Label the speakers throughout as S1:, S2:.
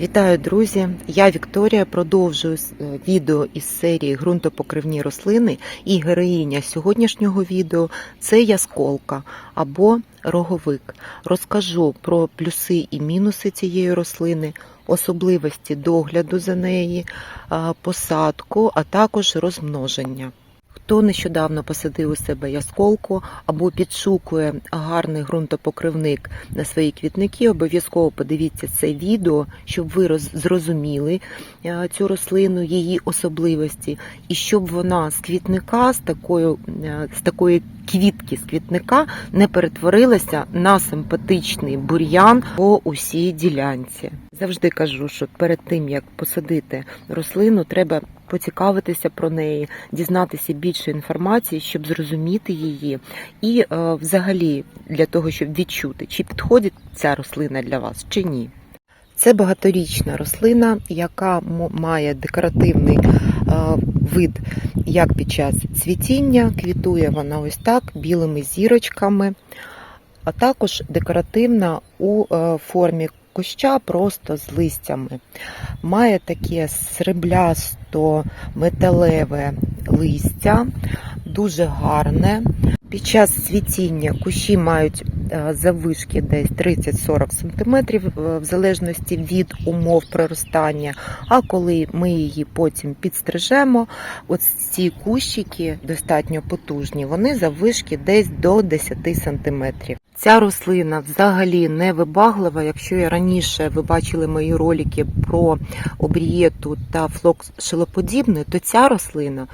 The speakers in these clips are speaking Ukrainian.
S1: Вітаю, друзі! Я Вікторія. Продовжую е, відео із серії ґрунтопокривні рослини. І героїня сьогоднішнього відео це ясколка або роговик. Розкажу про плюси і мінуси цієї рослини, особливості догляду за неї, посадку, а також розмноження. Хто нещодавно посадив у себе ясколку або підшукує гарний ґрунтопокривник на свої квітники, обов'язково подивіться це відео, щоб ви роз- зрозуміли е, цю рослину, її особливості, і щоб вона з квітника, з такою, е, з такої квітки з квітника не перетворилася на симпатичний бур'ян по усій ділянці. Завжди кажу, що перед тим як посадити рослину, треба поцікавитися про неї, дізнатися більше інформації, щоб зрозуміти її, і е, взагалі для того, щоб відчути, чи підходить ця рослина для вас чи ні. Це багаторічна рослина, яка має декоративний е, вид як під час цвітіння, квітує вона ось так білими зірочками, а також декоративна у е, формі куща просто з листями. Має таке сріблясто металеве листя, дуже гарне. Під час цвітіння кущі мають е, заввишки десь 30-40 см, е, в залежності від умов проростання. А коли ми її потім підстрижемо, от ці кущики достатньо потужні, вони заввишки десь до 10 см. Ця рослина взагалі не вибаглива. Якщо я раніше ви бачили мої ролики про обрієту та флокс шилоподібне, то ця рослина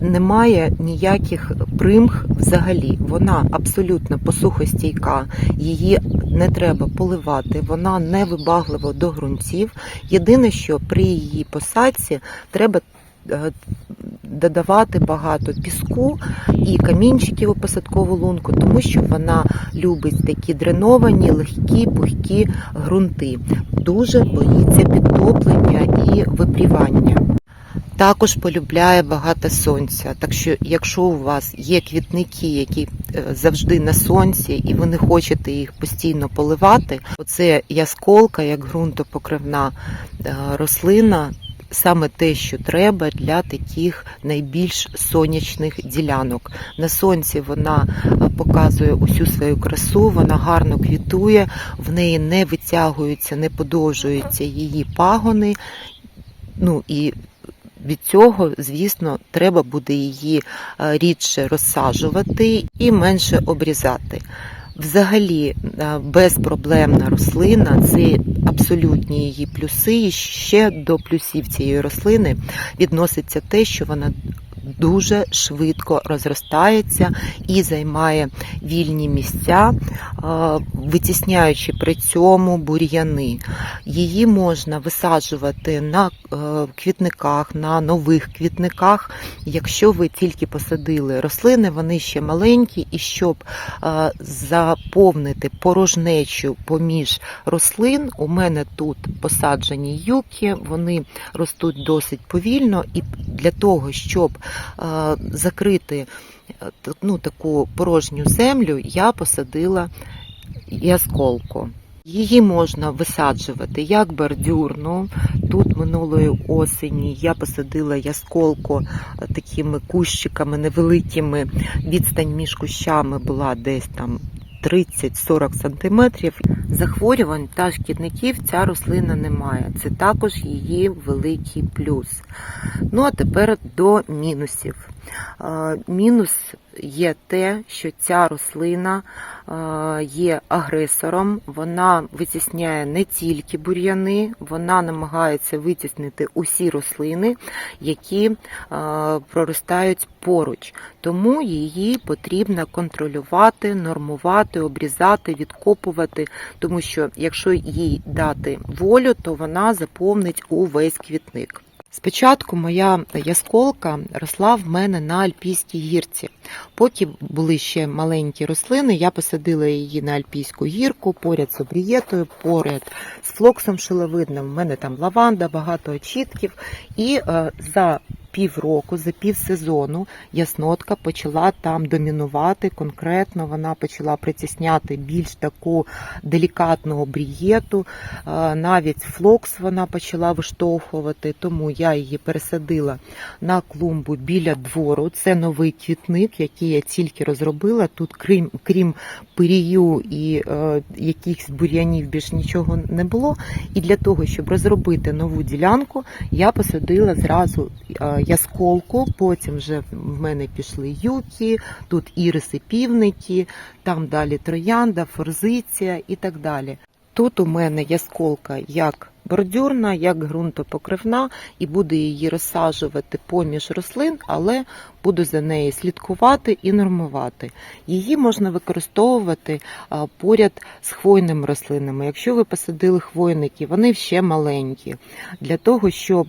S1: не має ніяких примх взагалі. Вона абсолютно посухостійка, її не треба поливати, вона не вибаглива до ґрунтів. Єдине, що при її посадці треба додавати багато піску і камінчиків у посадкову лунку, тому що вона любить такі дреновані, легкі, пухкі ґрунти. Дуже боїться підтоплення і випрівання. Також полюбляє багато сонця. Так що, якщо у вас є квітники, які е, завжди на сонці, і ви не хочете їх постійно поливати, оце ясколка, як ґрунтопокривна е, рослина, саме те, що треба для таких найбільш сонячних ділянок. На сонці вона е, показує усю свою красу, вона гарно квітує, в неї не витягуються, не подовжуються її пагони. Ну і від цього, звісно, треба буде її е, рідше розсаджувати і менше обрізати. Взагалі, е, безпроблемна рослина це абсолютні її плюси. І ще до плюсів цієї рослини відноситься те, що вона дуже швидко розростається і займає вільні місця, е, витісняючи при цьому бур'яни. Її можна висаджувати на е, квітниках, на нових квітниках. Якщо ви тільки посадили рослини, вони ще маленькі, і щоб е, заповнити порожнечу поміж рослин, у мене тут посаджені юки, вони ростуть досить повільно, і для того, щоб закрити е, ну, таку порожню землю, я посадила ясколку. Її можна висаджувати як бордюрну. Тут минулої осені я посадила ясколку е, такими кущиками невеликими. Відстань між кущами була десь там 30-40 сантиметрів. Захворювань та шкідників ця рослина не має. Це також її великий плюс. Ну а тепер до мінусів. Мінус є те, що ця рослина є агресором, вона витісняє не тільки бур'яни, вона намагається витіснити усі рослини, які проростають поруч. Тому її потрібно контролювати, нормувати, обрізати, відкопувати, тому що якщо їй дати волю, то вона заповнить увесь квітник. Спочатку моя ясколка росла в мене на альпійській гірці. Поки були ще маленькі рослини, я посадила її на альпійську гірку поряд з обрієтою, поряд з флоксом шиловидним. У мене там лаванда, багато очітків. І е, за півроку, за півсезону яснотка почала там домінувати конкретно. Вона почала притісняти більш таку делікатну обрієту. Е, Навіть флокс вона почала виштовхувати, тому я її пересадила на клумбу біля двору. Це новий квітник, який я тільки розробила. Тут, крім крім пирію і е, якихось бур'янів, більш нічого не було. І для того, щоб розробити нову ділянку, я посадила зразу е, ясколку. Потім вже в мене пішли юки, тут іриси півники, там далі троянда, форзиція і так далі. Тут у мене ясколка як бордюрна, як ґрунтопокривна, і буду її розсаджувати поміж рослин, але буду за нею слідкувати і нормувати. Її можна використовувати поряд з хвойними рослинами. Якщо ви посадили хвойники, вони ще маленькі. Для того, щоб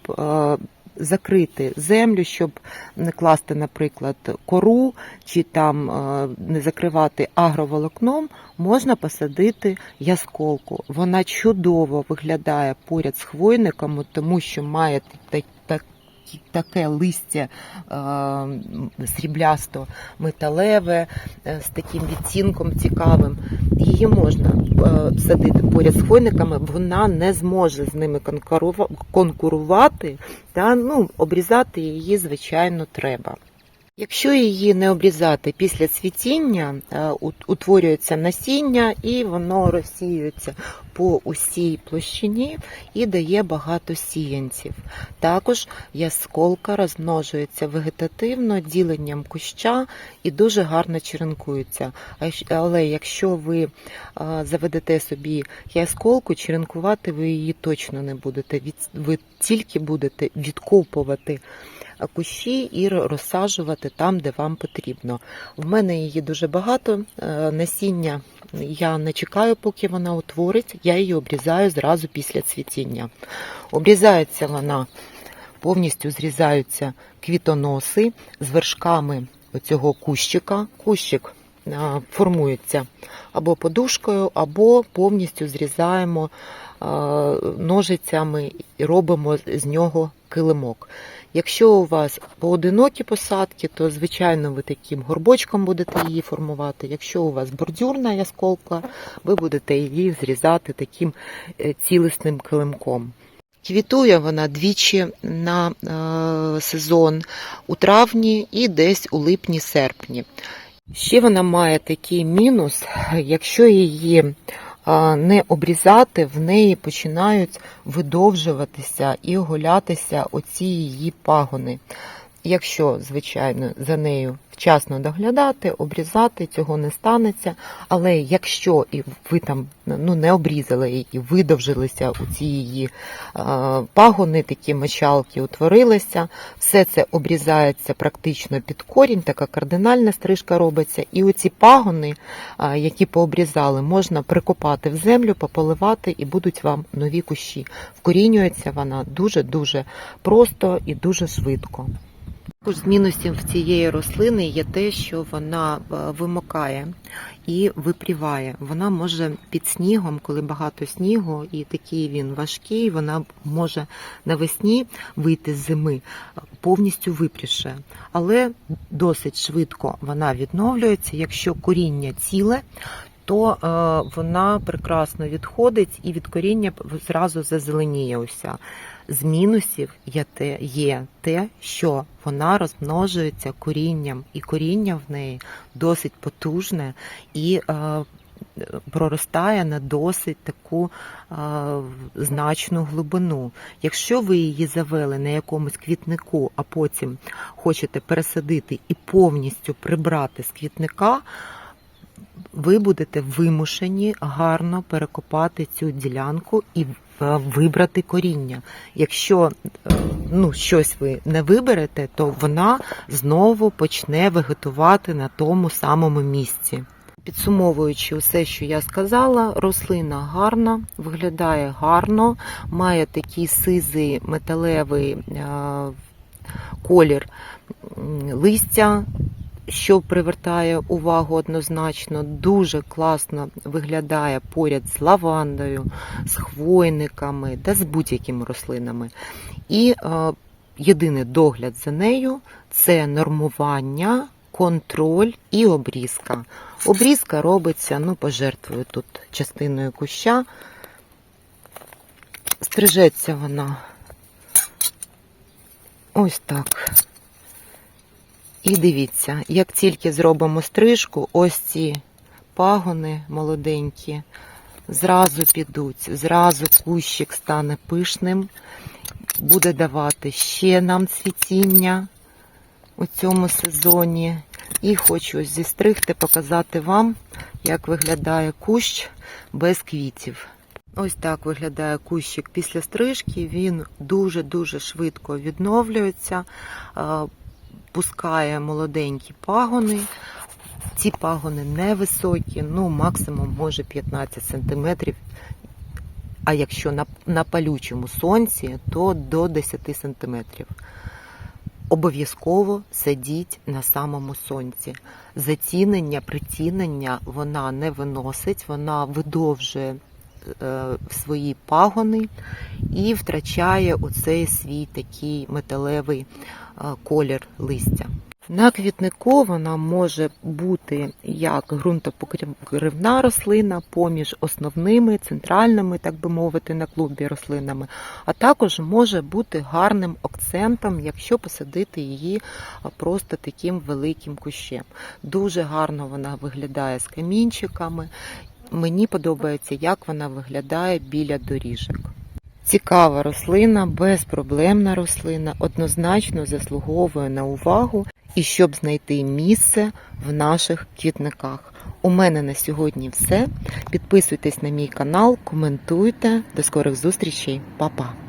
S1: закрити землю, щоб не класти, наприклад, кору чи там е, не закривати агроволокном, можна посадити ясколку. Вона чудово виглядає поряд з хвойниками, тому що має так, так, таке листя е, сріблясто металеве е, з таким відцінком цікавим. Її можна е, садити поряд з хвойниками, вона не зможе з ними конкурувати, та ну, обрізати її, звичайно, треба. Якщо її не обрізати після цвітіння, е, утворюється насіння і воно розсіюється по усій площині і дає багато сіянців. Також ясколка розмножується вегетативно діленням куща і дуже гарно черенкується. Але якщо ви е, заведете собі ясколку, черенкувати ви її точно не будете. Ви тільки будете відкопувати кущі і розсаджувати там, де вам потрібно. В мене її дуже багато. е, Насіння я не чекаю, поки вона утворить, я її обрізаю зразу після цвітіння. Обрізається вона, повністю зрізаються квітоноси з вершками цього кущика. Кущик е, формується або подушкою, або повністю зрізаємо е, ножицями і робимо з нього килимок. Якщо у вас поодинокі посадки, то звичайно ви таким горбочком будете її формувати. Якщо у вас бордюрна ясколка, ви будете її зрізати таким е, цілісним килимком. Квітує вона двічі на е, сезон у травні і десь у липні-серпні. Ще вона має такий мінус, якщо її не обрізати, в неї починають видовжуватися і голятися оці її пагони. Якщо, звичайно, за нею вчасно доглядати, обрізати, цього не станеться. Але якщо і ви там ну, не обрізали її, видовжилися у ці її пагони, такі мочалки утворилися, все це обрізається практично під корінь, така кардинальна стрижка робиться. І оці пагони, які пообрізали, можна прикопати в землю, пополивати, і будуть вам нові кущі. Вкорінюється вона дуже-дуже просто і дуже швидко. Також з мінусів цієї рослини є те, що вона е, вимокає і випріває. Вона може під снігом, коли багато снігу, і такий він важкий, вона може навесні вийти з зими повністю випріше. Але досить швидко вона відновлюється. Якщо коріння ціле, то е, вона прекрасно відходить і від коріння зразу зазеленіє уся. З мінусів є те, є те, що вона розмножується корінням, і коріння в неї досить потужне і е, проростає на досить таку е, значну глибину. Якщо ви її завели на якомусь квітнику, а потім хочете пересадити і повністю прибрати з квітника, ви будете вимушені гарно перекопати цю ділянку і е, вибрати коріння. Якщо е, ну, щось ви не виберете, то вона знову почне вегетувати на тому самому місці. Підсумовуючи все, що я сказала, рослина гарна, виглядає гарно, має такий сизий металевий е, колір листя, що привертає увагу однозначно, дуже класно виглядає поряд з лавандою, з хвойниками та з будь-якими рослинами. І е, єдиний догляд за нею це нормування, контроль і обрізка. Обрізка робиться, ну, пожертвую тут частиною куща. Стрижеться вона ось так. І дивіться, як тільки зробимо стрижку, ось ці пагони молоденькі зразу підуть, зразу кущик стане пишним, буде давати ще нам цвітіння у цьому сезоні. І хочу зістригти, показати вам, як виглядає кущ без квітів. Ось так виглядає кущик після стрижки. Він дуже-дуже швидко відновлюється, пускає молоденькі пагони. Ці пагони невисокі, ну максимум може 15 сантиметрів. А якщо на, на палючому сонці, то до 10 сантиметрів. Обов'язково сидіть на самому сонці. Затінення, притінення вона не виносить, вона видовжує свої пагони і втрачає оцей свій такий металевий е, колір листя. На квітнику вона може бути як ґрунтопокривна рослина поміж основними, центральними, так би мовити, на клубі рослинами, а також може бути гарним акцентом, якщо посадити її просто таким великим кущем. Дуже гарно вона виглядає з камінчиками. Мені подобається, як вона виглядає біля доріжок. Цікава рослина, безпроблемна рослина, однозначно заслуговує на увагу і щоб знайти місце в наших квітниках. У мене на сьогодні все. Підписуйтесь на мій канал, коментуйте. До скорих зустрічей, Па-па!